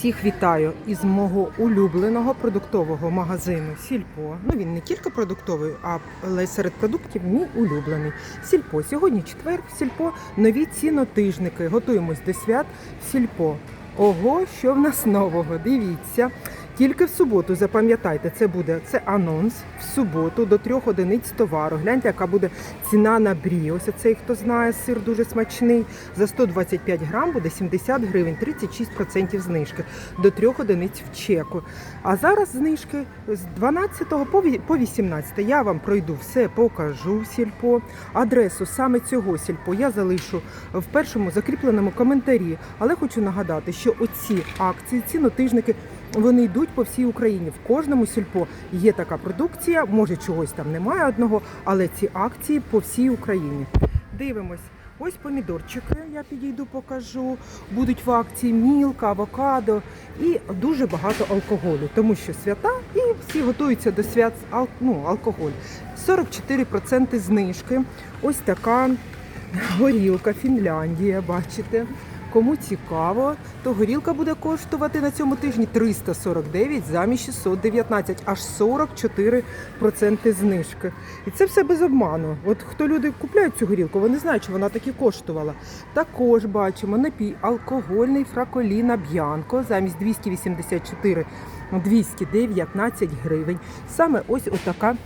Всіх вітаю із мого улюбленого продуктового магазину Сільпо. Ну він не тільки продуктовий, але серед продуктів мій улюблений. Сільпо. Сьогодні четвер. Сільпо. Нові цінотижники. Готуємось до свят Сільпо. Ого, що в нас нового? Дивіться. Тільки в суботу, запам'ятайте, це буде це анонс в суботу до трьох одиниць товару. Гляньте, яка буде ціна на брі. Ось цей, хто знає, сир дуже смачний. За 125 грам буде 70 гривень, 36% знижки до трьох одиниць в чеку. А зараз знижки з 12 по ві- по 18. Я вам пройду все, покажу сільпо. Адресу саме цього сільпо я залишу в першому закріпленому коментарі. Але хочу нагадати, що оці акції, цінотижники, вони йдуть по всій Україні. В кожному сільпо є така продукція. Може, чогось там немає одного, але ці акції по всій Україні. Дивимось. Ось помідорчики, я підійду, покажу. Будуть в акції мілка, авокадо і дуже багато алкоголю, тому що свята і всі готуються до свят ну, алкоголь. 44% знижки. Ось така горілка Фінляндія, бачите. Кому цікаво, то горілка буде коштувати на цьому тижні 349 замість 619, аж 44% знижки. І це все без обману. От хто люди купляють цю горілку, вони знають, що вона так і коштувала. Також бачимо напій алкогольний фраколіна Б'янко замість 284 219 гривень. Саме ось отака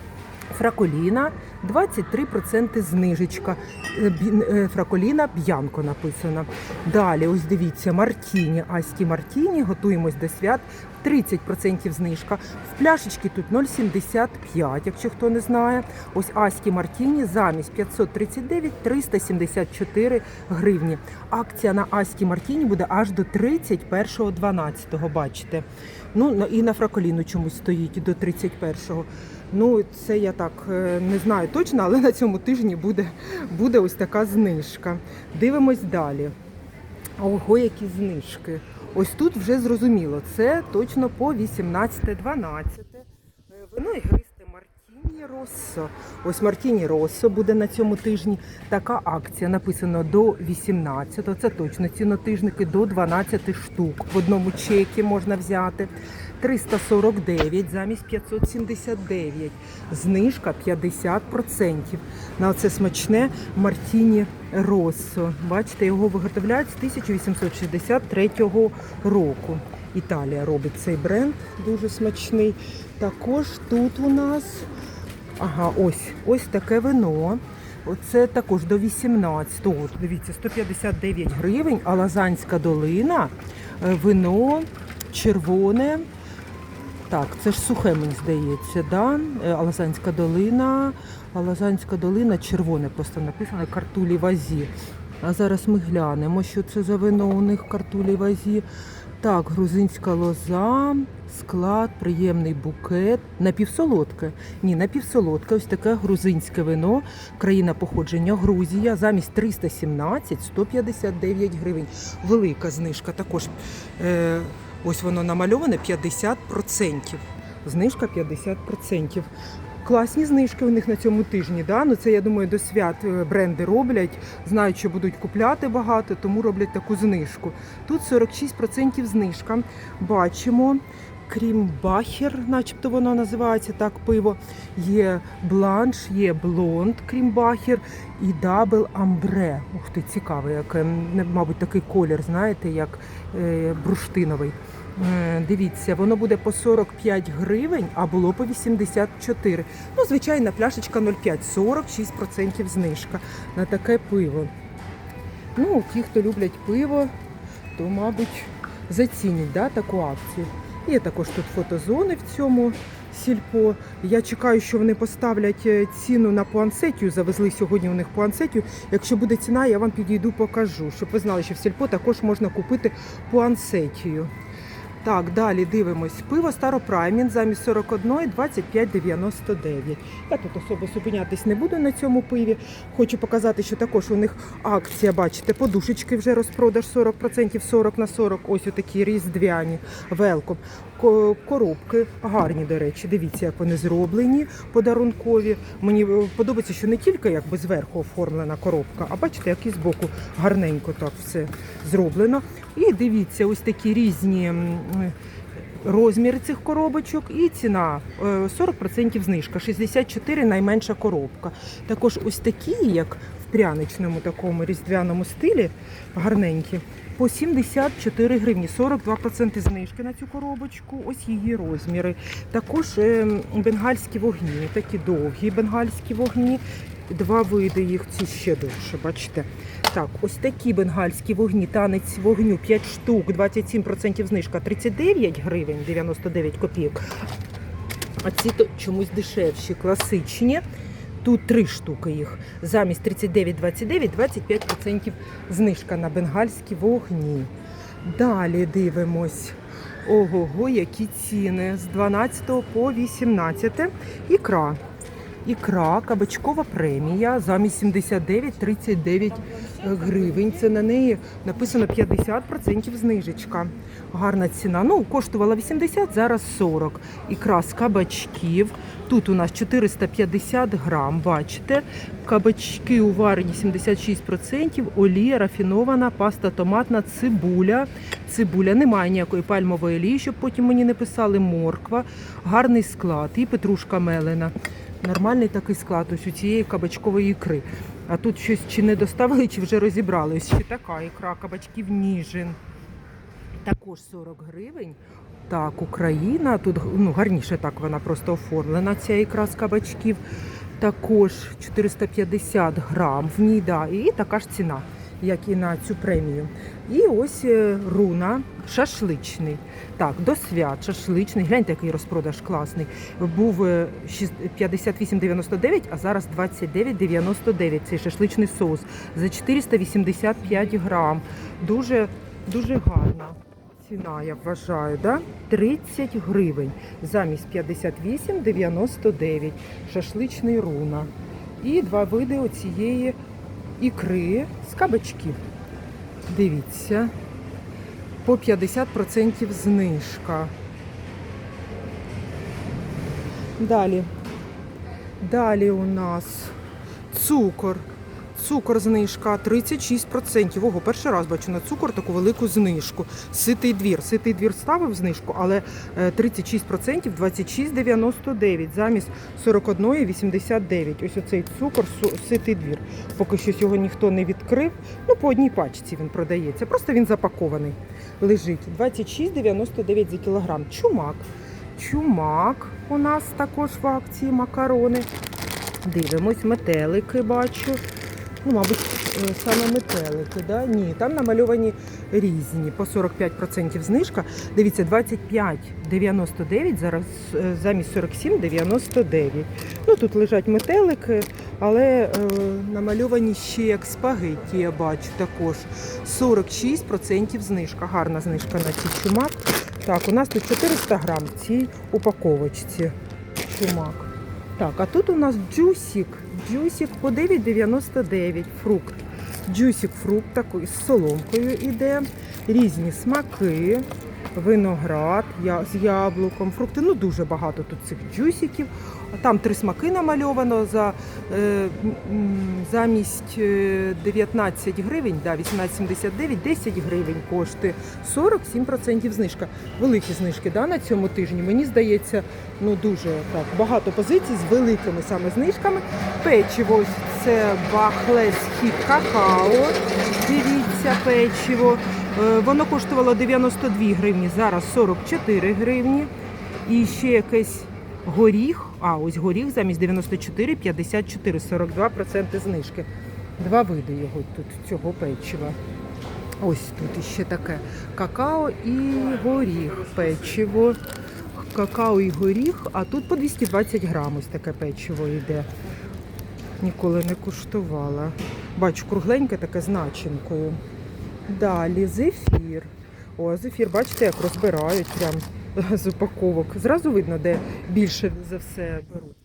Фраколіна 23% знижечка. Е, е, Фраколіна Б'янко написано. Далі, ось дивіться, Мартіні, Асті Мартіні, готуємось до свят. 30% знижка. В пляшечки тут 0,75, якщо хто не знає. Ось Асті Мартіні замість 539 374 гривні. Акція на Асті Мартіні буде аж до 31.12, бачите. Ну і на Фраколіну чомусь стоїть до 31-го. Ну, це я так е, не знаю точно, але на цьому тижні буде, буде ось така знижка. Дивимось далі. Ого, які знижки. Ось тут вже зрозуміло, це точно по 18-12. Е, Вино Мартіні Россо. Ось Мартіні Россо буде на цьому тижні. Така акція написано до 18, це точно цінотижники до 12 штук. В одному чекі можна взяти. 349 замість 579. Знижка 50%. На це смачне Мартіні Россо. Бачите, його виготовляють з 1863 року. Італія робить цей бренд, дуже смачний. Також тут у нас ага, ось ось таке вино. Оце також до 18. От, дивіться, 159 гривень, а Лазанська долина, е, вино червоне. Так, це ж сухе, мені здається, да? Е, Алазанська долина. Алазанська долина червоне просто написано картулі вазі. А зараз ми глянемо, що це за вино у них картулі вазі. Так, грузинська лоза, склад, приємний букет. Напівсолодке. Ні, напівсолодке. Ось таке грузинське вино. Країна походження Грузія. Замість 317 159 гривень. Велика знижка. Також е, ось воно намальоване 50%. Знижка 50%. Класні знижки у них на цьому тижні. Да? Ну, це, я думаю, до свят е, бренди роблять, знають, що будуть купляти багато, тому роблять таку знижку. Тут 46% знижка. Бачимо. Крім бахер, начебто воно називається так пиво. Є бланш, є блонд, крім бахер, і дабл амбре. Ух ти, цікавий, як, ем, мабуть, такий колір, знаєте, як е, бурштиновий. Е, Дивіться, воно буде по 45 гривень, а було по 84. Ну, звичайна пляшечка 0,5, 46% знижка на таке пиво. Ну, ті, хто люблять пиво, то, мабуть, зацінять да, таку акцію. Є також тут фотозони в цьому сільпо. Я чекаю, що вони поставлять е, ціну на пуансетію. Завезли сьогодні у них пуансетію. Якщо буде ціна, я вам підійду, покажу, щоб ви знали, що в сільпо також можна купити пуансетію. Так, далі дивимось. Пиво Старопраймін замість 41 25,99. Я тут особо зупинятись не буду на цьому пиві. Хочу показати, що також у них акція, бачите, подушечки вже розпродаж 40%, 40 на 40. Ось отакі різдвяні. Велком. Ко- Коробки гарні, до речі. Дивіться, як вони зроблені, подарункові. Мені е, подобається, що не тільки якби зверху оформлена коробка, а бачите, як і збоку гарненько так все зроблено. І дивіться, ось такі різні м, розміри цих коробочок і ціна е, 40% знижка, 64 найменша коробка. Також ось такі, як в пряничному такому різдвяному стилі, гарненькі, по 74 гривні, 42% знижки на цю коробочку. Ось її розміри. Також е, бенгальські вогні, такі довгі бенгальські вогні. Два види їх, ці ще довше, бачите. Так, ось такі бенгальські вогні, танець вогню 5 штук, 27% знижка, 39 гривень 99 копійок. А ці то чомусь дешевші, класичні. Тут три штуки їх. Замість 39,29 25% знижка на бенгальські вогні. Далі дивимось. Ого-го, які ціни з 12 по 18. Ікра. Ікра, кабачкова премія замість 79,39 гривень. Це на неї написано 50% знижечка. Гарна ціна. Ну, коштувала 80, зараз 40. Ікра з кабачків. Тут у нас 450 грам, бачите. Кабачки уварені 76%, олія рафінована, паста томатна, цибуля. Цибуля, немає ніякої пальмової олії, щоб потім мені не писали морква. Гарний склад і петрушка мелена. Нормальний такий склад ось у цієї кабачкової ікри. А тут щось чи не доставили, чи вже розібрали. Ще така ікра кабачків ніжин. Також 40 гривень. Так, Україна. Тут ну, гарніше так вона просто оформлена, ця ікра з кабачків. Також 450 грам в ній, да, і така ж ціна, як і на цю премію. І ось е, руна шашличний. Так, до свят шашличний. Гляньте, який розпродаж класний. Був е, 58,99, а зараз 29,99. Цей шашличний соус за 485 грам. Дуже, дуже гарна. Ціна, я вважаю, да? 30 гривень замість 58,99. Шашличний руна. І два види оцієї ікри з кабачків. Дивіться, по 50% знижка. Далі. Далі у нас цукор. Цукор знижка 36%. Ого, перший раз бачу на цукор таку велику знижку. Ситий двір. Ситий двір ставив знижку, але е, 36% 26,99 замість 41,89. Ось оцей цукор ситий двір. Поки що його ніхто не відкрив. Ну, по одній пачці він продається. Просто він запакований. Лежить 26,99 за кілограм. Чумак. Чумак у нас також в акції макарони. Дивимось, метелики бачу. Ну, мабуть, е, саме метелики, да? Ні, там намальовані різні, по 45% знижка. Дивіться, 25,99 зараз е, замість 47,99. Ну, тут лежать метелики, але е, намальовані ще як спагетті, я бачу також. 46% знижка. Гарна знижка на цей чумак. Так, у нас тут 400 грам в цій упаковочці. Чумак. Так, а тут у нас джусік. Джусік по 9,99 фрукт. Джусік фрукт такий з соломкою іде. Різні смаки, виноград з яблуком, фрукти. Ну дуже багато тут цих джусіків. Там три смаки намальовано за е, замість е, 19 гривень, да, 18,79, 10 гривень коштує. 47% знижка. Великі знижки да, на цьому тижні. Мені здається, ну дуже так багато позицій з великими саме знижками. Печиво це бахлес какао. Дивіться, печиво. Е, Воно коштувало 92 гривні, зараз 44 гривні. І ще якесь горіх. А, ось горіх замість 94, 54, 42% знижки. Два види його тут, цього печива. Ось тут іще таке какао і горіх. Печиво. Какао і горіх, а тут по 220 грам ось таке печиво йде. Ніколи не куштувала. Бачу, кругленьке таке з начинкою. Далі зефір. О, зефір, бачите, як розбирають прям з упаковок. Зразу видно, де більше за все беруть.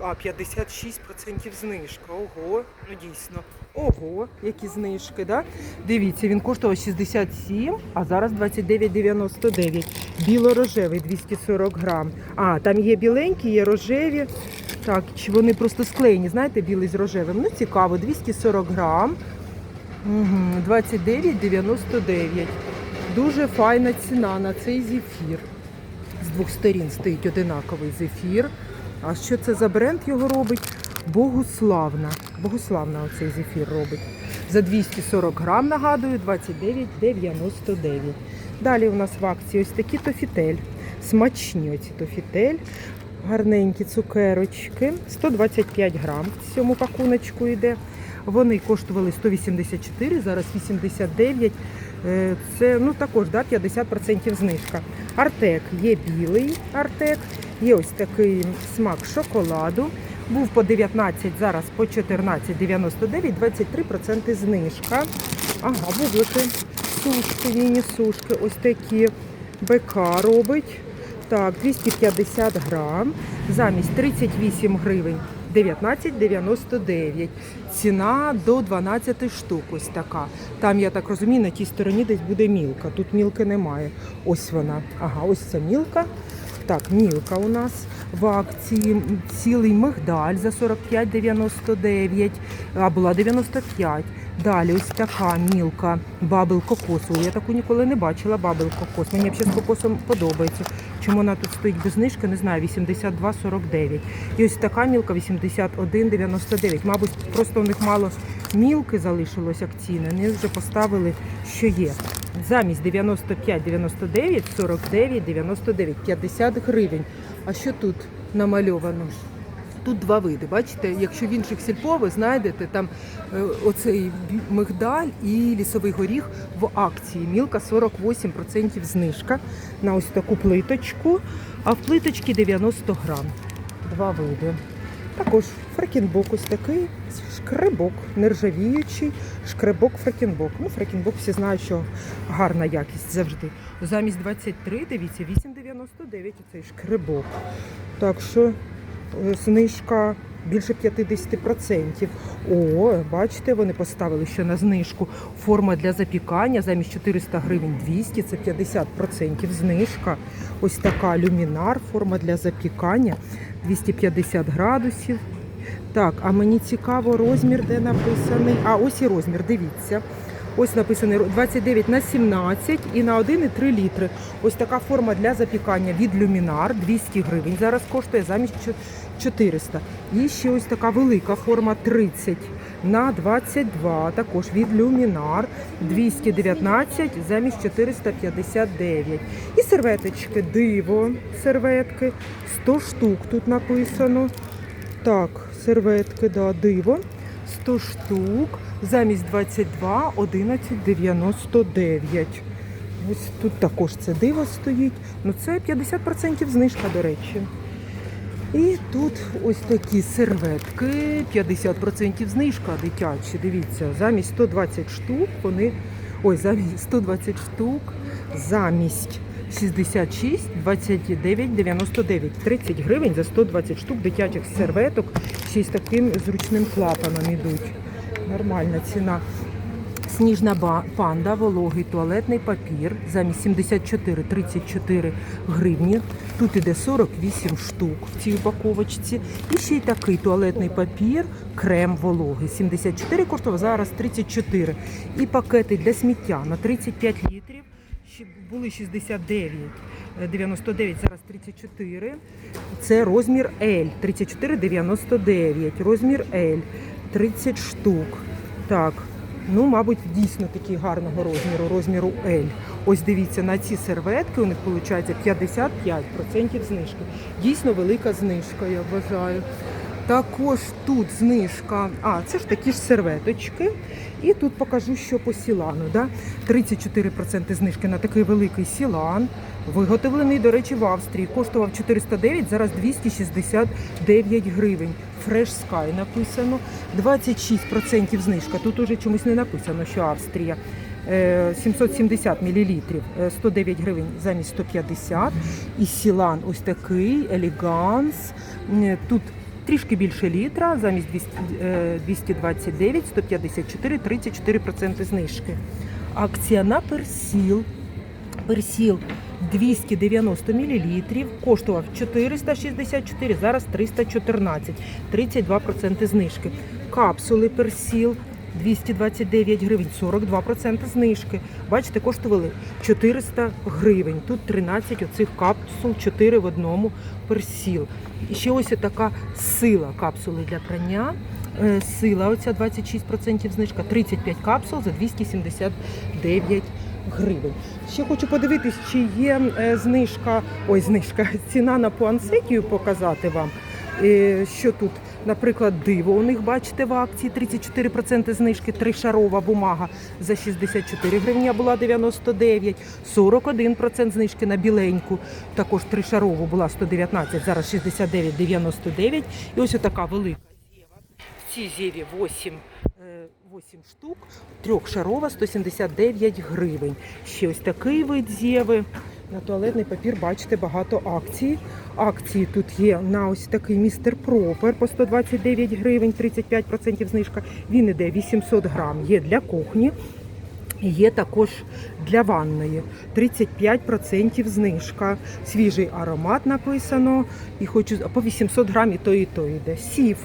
А, 56% знижка. Ого, ну дійсно. Ого, які знижки, да? Дивіться, він коштував 67, а зараз 29,99. Біло-рожевий 240 грам. А, там є біленькі, є рожеві. Так, чи вони просто склеєні, знаєте, білий з рожевим. Ну, цікаво, 240 грам. Угу, 29,99. Дуже файна ціна на цей зефір. З двох сторін стоїть одинаковий зефір. А що це за бренд його робить? Богуславна. Богуславна оцей зефір робить. За 240 грам, нагадую, 29,99. Далі у нас в акції ось такі тофітель. Смачні оці тофітель. Гарненькі цукерочки. 125 грам в цьому пакуночку йде. Вони коштували 184, зараз 89. Е, Це ну також да, 50% знижка. Артек є білий артек, є ось такий смак шоколаду. Був по 19, зараз по 14,99, 23% знижка. Ага, бублики, сушки, міні-сушки, ось такі БК робить. Так, 250 грам, замість 38 гривень 19,99. Ціна до 12 штук ось така. Там, я так розумію, на тій стороні десь буде мілка. Тут мілки немає. Ось вона. Ага, ось ця мілка. Так, мілка у нас в акції. Цілий мигдаль за 45,99, а була 95. Далі ось така мілка бабл кокосу. Я таку ніколи не бачила бабл кокос. Мені взагалі з кокосом подобається. Чому вона тут стоїть без знижки, не знаю, 82,49. І ось така мілка 81,99. Мабуть, просто у них мало мілки залишилось акційне. Вони вже поставили, що є. Замість 95,99, 49,99, 50 гривень. А що тут намальовано? Тут два види. Бачите, якщо в інших сільпо ви знайдете там е, оцей мигдаль і лісовий горіх в акції. Мілка 48% знижка на ось таку плиточку, а в плиточці 90 грам. Два види. Також фрекінбок ось такий, шкребок, нержавіючий, шкребок фрекінбок. Ну, фрекінбок всі знають, що гарна якість завжди. Замість 23, дивіться, 8,99 оцей шкребок. Так що знижка більше 50%. О, бачите, вони поставили ще на знижку. Форма для запікання замість 400 гривень 200, це 50% знижка. Ось така люмінар, форма для запікання 250 градусів. Так, а мені цікаво розмір, де написаний. А, ось і розмір, дивіться. Ось написаний 29 на 17 і на 1,3 літри. Ось така форма для запікання від люмінар 200 гривень. Зараз коштує замість чо- 400. І ще ось така велика форма 30 на 22, також від люмінар 219 замість 459. І серветочки, диво, серветки, 100 штук тут написано. Так, серветки, да, диво. 100 штук, замість 22, 11,99. Ось тут також це диво стоїть. Ну це 50% знижка, до речі. І тут ось такі серветки, 50% знижка дитячі. Дивіться, замість 120 штук вони. Ой, замість 120 штук, замість 66, 29, 99. 30 гривень за 120 штук дитячих серветок. Ще з таким зручним клапаном ідуть. Нормальна ціна. Сніжна панда, вологий туалетний папір замість 74-34 гривні. Тут іде 48 штук в цій упаковочці. І ще й такий туалетний папір, крем вологий. 74 коштував, зараз 34. І пакети для сміття на 35 літрів. Були 69. е, 99, зараз 34. Це розмір L. 34,99. Розмір L. 30 штук. Так, ну, мабуть, дійсно такі гарного розміру, розміру L. Ось дивіться, на ці серветки у них виходить 55% знижки. Дійсно велика знижка, я вважаю. Також тут знижка. А, це ж такі ж серветочки. І тут покажу, що по сілану. Да? 34% знижки на такий великий сілан. Виготовлений, до речі, в Австрії. Коштував 409, зараз 269 гривень. Fresh Sky написано. 26% знижка. Тут уже чомусь не написано, що Австрія. Е, 770 мл, 109 гривень замість 150. І сілан ось такий, елеганс. Е, Тут трішки більше літра, замість 200, е, 229, 154, 34% знижки. Акція на персіл. Персіл 290 мл, коштував 464, зараз 314, 32% знижки. Капсули персіл 229 гривень, 42% знижки. Бачите, коштували 400 гривень. Тут 13 оцих капсул, 4 в одному персіл. І ще ось така сила капсули для прання. Е, Сила, оця 26% знижка, 35 капсул за 279 гривень. Ще хочу подивитись, чи є е, знижка, ой, знижка, ціна на пуансетію показати вам. Е, Що тут, наприклад, диво у них бачите в акції 34% знижки, тришарова бумага за 64 гривні, була 99, 41% знижки на біленьку, також тришарову була 119, зараз 69,99. І ось така велика. В цій зєві 8, е, 8 штук, трьохшарова 179 гривень. Ще ось такий вид зєви. На туалетний папір бачите багато акцій. Акції тут є на ось такий містер Пропер по 129 гривень, 35% знижка. Він іде 800 грам. Є для кухні. Є також для ванної 35% знижка. Свіжий аромат написано. І хочу по 800 грам і то, і то йде. Сів.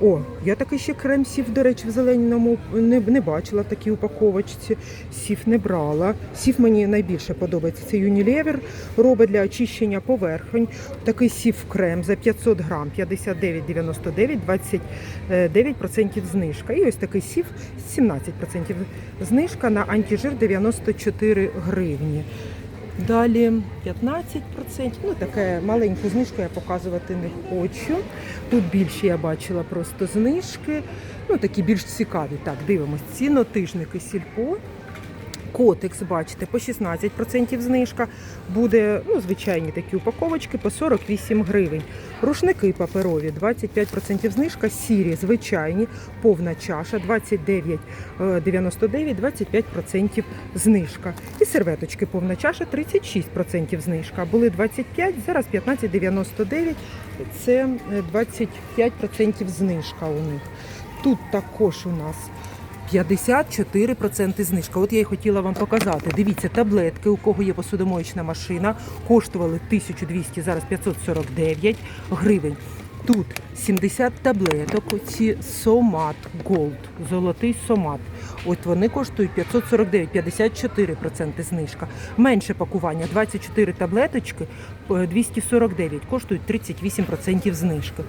О, я такий ще крем сів, до речі, в зеленому не, не бачила в такій упаковочці. Сів не брала. Сів мені найбільше подобається. Це Unilever робить для очищення поверхонь. Такий сів крем за 500 грам, 59,99, 29% знижка. І ось такий сів 17% знижка на антижир 94 гривні. Далі 15%. Ну, таке маленьку знижку я показувати не хочу. Тут більше я бачила просто знижки. Ну, такі більш цікаві. Так, дивимось. Цінотижники сільпо. Котекс, бачите, по 16% знижка. Буде ну, звичайні такі упаковочки по 48 гривень. Рушники паперові 25% знижка, сірі, звичайні, повна чаша 29,99, 25% знижка. І серветочки повна чаша 36% знижка. Були 25, зараз 15,99, це е, 25% знижка у них. Тут також у нас 54% знижка. От я і хотіла вам показати. Дивіться, таблетки, у кого є посудомоєчна машина, коштували 1200, зараз 549 гривень. Тут 70 таблеток, оці Сомат Gold, золотий Сомат. От вони коштують 549, 54% знижка. Менше пакування, 24 таблеточки, е, 249, коштують 38% знижки.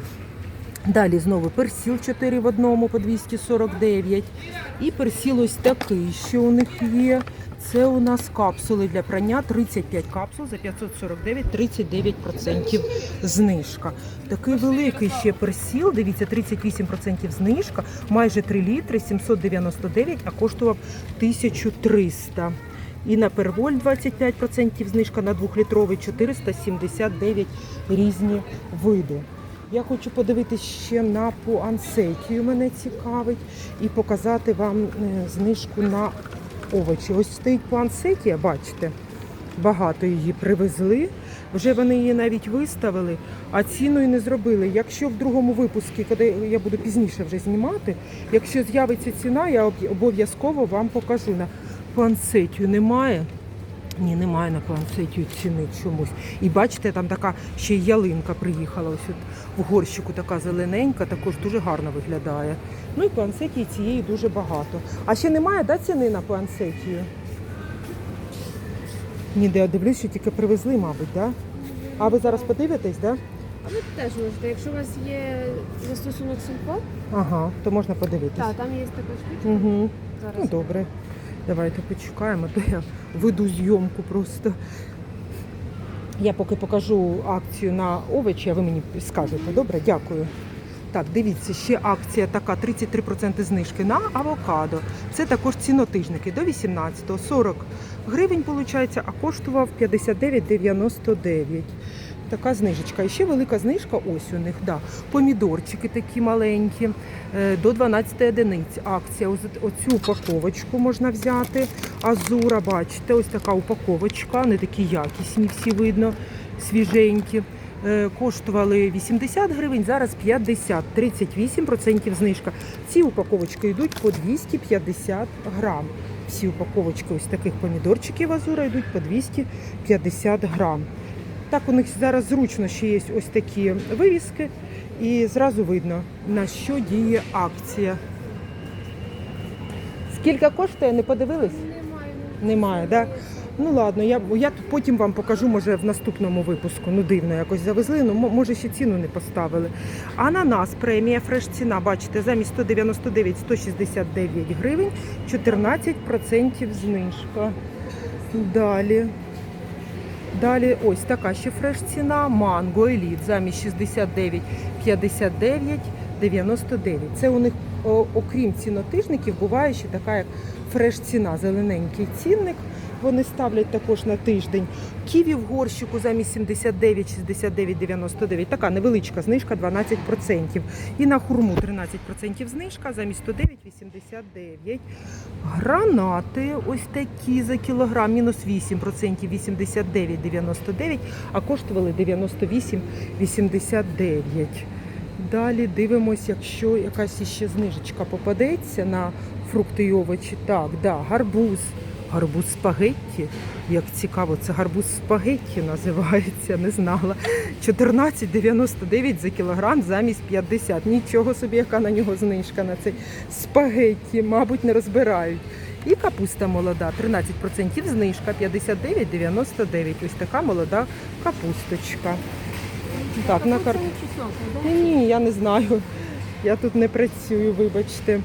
Далі знову персіл 4 в одному по 249. І персіл ось такий, що у них є. Це у нас капсули для прання 35 капсул за 549, 39% знижка. Такий великий ще персіл, дивіться, 38% знижка, майже 3 літри, 799, а коштував 1300. І на перволь 25% знижка на 2-літровий 479 різні види. Я хочу подивитися ще на пуансетію, мене цікавить, і показати вам е, знижку на овочі. Ось стоїть пуансетія, бачите, багато її привезли. Вже вони її навіть виставили, а ціну і не зробили. Якщо в другому випуску, коли я буду пізніше вже знімати, якщо з'явиться ціна, я об- обов'язково вам покажу. На пуансетію немає. Ні, немає на планцетію ціни чомусь. І бачите, там така ще й ялинка приїхала. Ось от в горщику така зелененька, також дуже гарно виглядає. Ну і планцетії цієї дуже багато. А ще немає да, ціни на планцетію? Ніде я дивлюсь, що тільки привезли, мабуть, да? А ви зараз подивитесь, да? А ви теж можете, якщо у вас є застосунок Сільпо, Ага, то можна подивитись. так, там є така штучка. Угу. Зараз. Ну добре. Давайте почекаємо, то я веду зйомку просто. Я поки покажу акцію на овочі, а ви мені скажете. Добре, дякую. Так, дивіться, ще акція така: 33% знижки на авокадо. Це також цінотижники до 18-го. 40 гривень, виходить, а коштував 59,99. Така знижечка. І ще велика знижка, ось у них, да. Помідорчики такі маленькі, е, до 12 одиниць. Акція. Оцю упаковочку можна взяти. Азура, бачите, ось така упаковочка, не такі якісні, всі видно, свіженькі. Е, Коштували 80 гривень, зараз 50, 38% знижка. Ці упаковочки йдуть по 250 грам. Всі упаковочки ось таких помідорчиків Азура йдуть по 250 грам. Так у них зараз зручно ще є ось такі вивіски, і зразу видно, на що діє акція. Скільки коштує, не подивились? Немає. Немає, да? Ну ладно, я, я потім вам покажу, може, в наступному випуску. Ну, дивно якось завезли, ну може ще ціну не поставили. Ананас, премія фреш ціна, бачите, замість 199 169 гривень, 14% знижка. Далі. Далі ось така ще фреш ціна. Манго еліт замість 69 59 99. Це у них, окрім цінотижників, буває ще така як фреш ціна, зелененький цінник. Вони ставлять також на тиждень. Ківі в горщику замість 79 69 99. Така невеличка знижка 12%. І на хурму 13% знижка замість 109 89. Гранати ось такі за кілограм, мінус 8%, 89 99, а коштували 98 89. Далі дивимось, якщо якась іще знижечка попадеться на фрукти і овочі. Так, да, гарбуз. Гарбуз спагетті. Як цікаво, це гарбуз спагетті називається, не знала. 14,99 за кілограм замість 50. Нічого собі, яка на нього знижка на цей спагетті, мабуть, не розбирають. І капуста молода, 13% знижка, 59,99. Ось така молода капусточка. Так, на кар... Ні, ні, я не знаю. Я тут не працюю, вибачте.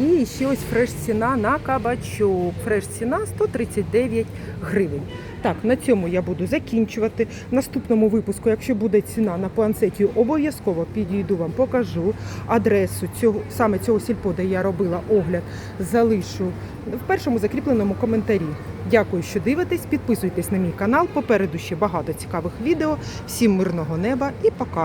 І ще ось фреш ціна на кабачок. Фреш ціна 139 гривень. Так, на цьому я буду закінчувати. В наступному випуску, якщо буде ціна на планцеті, обов'язково підійду вам, покажу адресу цього саме цього сільпо, де я робила огляд, залишу в першому закріпленому коментарі. Дякую, що дивитесь. Підписуйтесь на мій канал. Попереду ще багато цікавих відео. Всім мирного неба і пока!